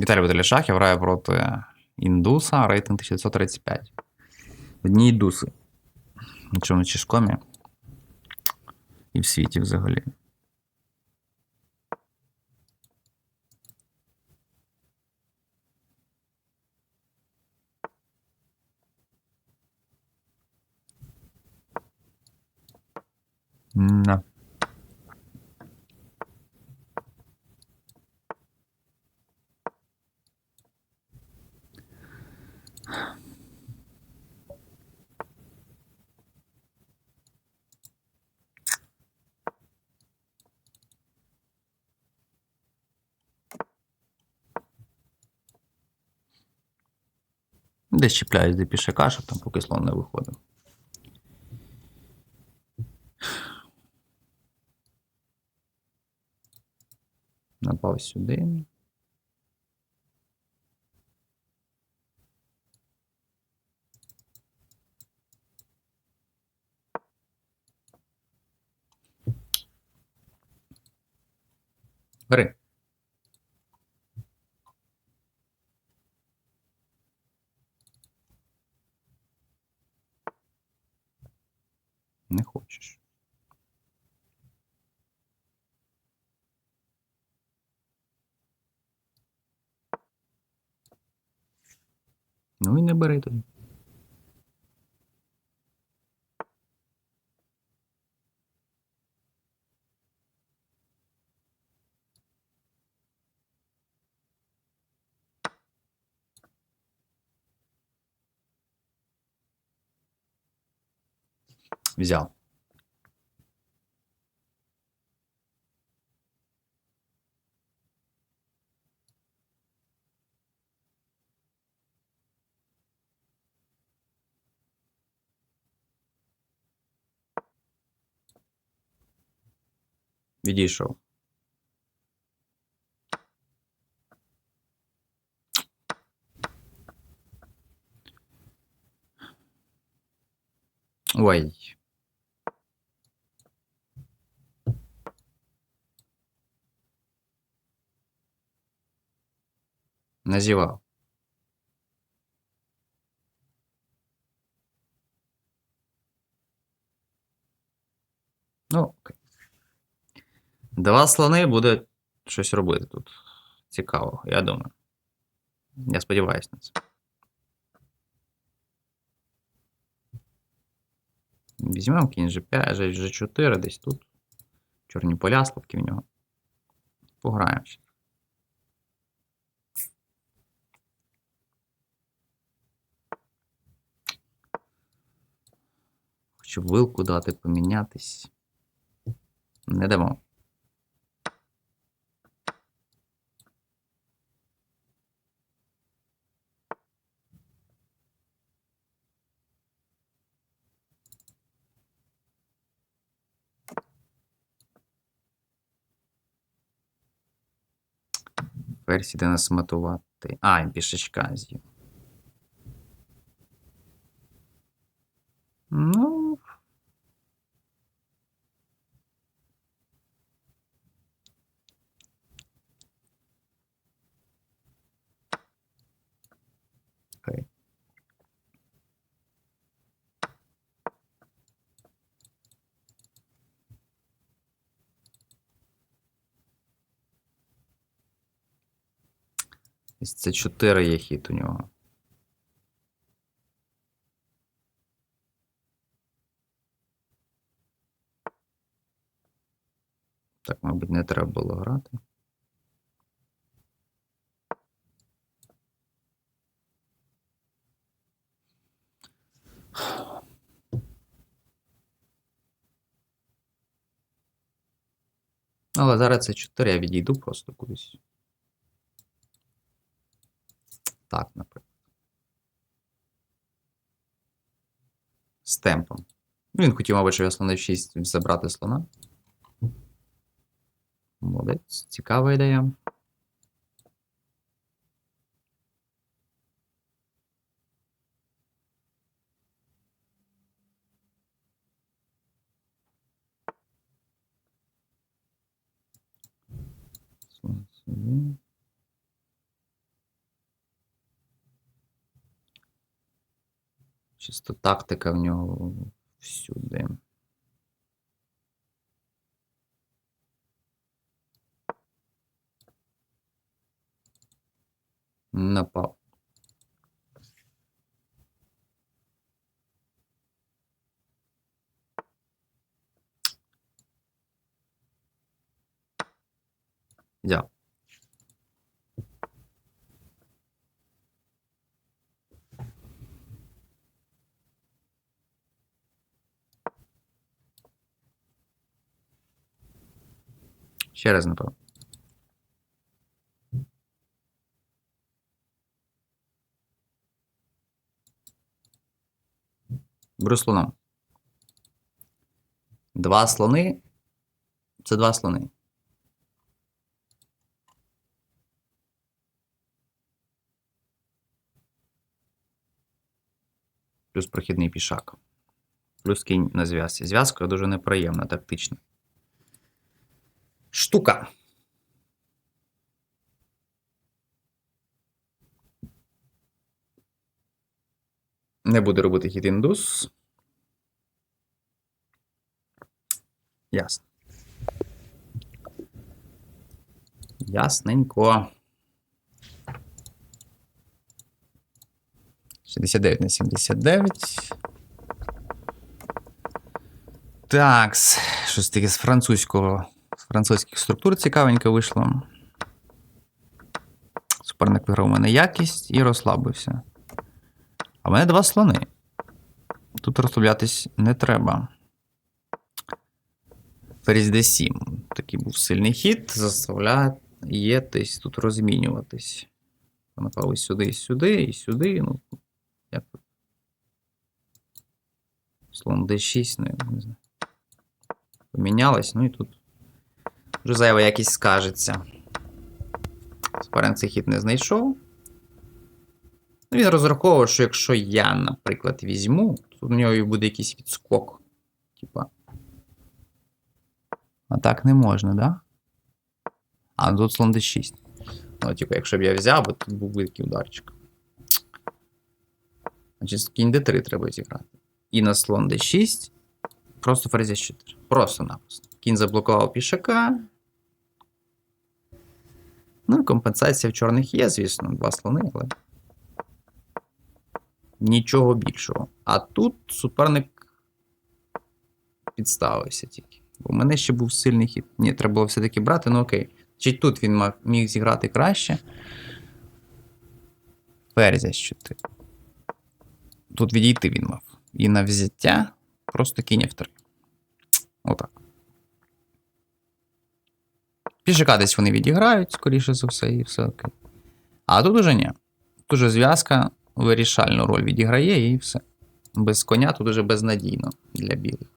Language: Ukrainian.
Віталій Баталішахів грає проти індуса, рейтинг 1935. Одні індуси. На чешкомі. І в світі взагалі. Да. Десь чіпляюсь до пішака, щоб там поки слон не виходив. Напав сюди. Бери. Не хочеш. Ну і не бери тоді. Взял. Відійшов. Ой. Назівав. Ну, окей. Два слони буде щось робити тут. Цікаво, я думаю. Я сподіваюся на це. Візьмемо кінь G5, G4 десь тут. Чорні поля, слабкі в нього. Пограємо ще. Хочу вилку дати помінятись. Не дамо. Ферзь іде нас матувати. А, пішечка з'їв. Ну. Окей. Ось Це 4 є хід у нього. Так, мабуть, не треба було грати. Але зараз це 4, я відійду просто кудись. Так, наприклад. З темпом. Ну, Він хотів, мабуть, що я слон 6 забрати слона. Молодець, цікава ідея. Слон Чисто тактика в нього всюди. Напав. Взяв. Ще раз напав. Беру слоном. Два слони. Це два слони. Плюс прохідний пішак. Плюс кінь на зв'язці. Зв'язка дуже неприємна, тактична. Штука. Не буду робити хід індус. Ясно. Ясненько. 69 на 79. Так, щось таке з французького. Французьких структур цікавенько вийшло. Суперник виграв у мене якість і розслабився. А в мене два слони. Тут розслаблятись не треба. Ферзь d7. Такий був сильний хід. Заставляє десь тут розмінюватись. Напав і сюди, і сюди, і сюди. Ну, як тут? Слон d6, ну, не знаю. Помінялось, ну і тут вже зайва якість скажеться. Суперник цей хід не знайшов. Ну, він розраховував, що якщо я, наприклад, візьму, то в нього буде якийсь відскок. Типа. А так не можна, да? А, ну тут слон d6. Ну, типу, якщо б я взяв, то тут був такий ударчик. Значить, кінь d3 треба зіграти. І на слон d6. Просто ферзь 4. Просто-напросто. Кінь заблокував пішака. Ну, компенсація в чорних є, звісно, два слони, але. Нічого більшого. А тут суперник підставився тільки. Бо в мене ще був сильний хід. Ні, треба було все-таки брати, ну окей. Чи тут він міг зіграти краще. Ферзя 4. Тут відійти він мав. І на взяття просто кінь F3. Отак. Пішака десь вони відіграють, скоріше за все, і все окей. А тут уже ні. Тут уже зв'язка вирішальну роль відіграє і все. Без коня тут уже безнадійно для білих.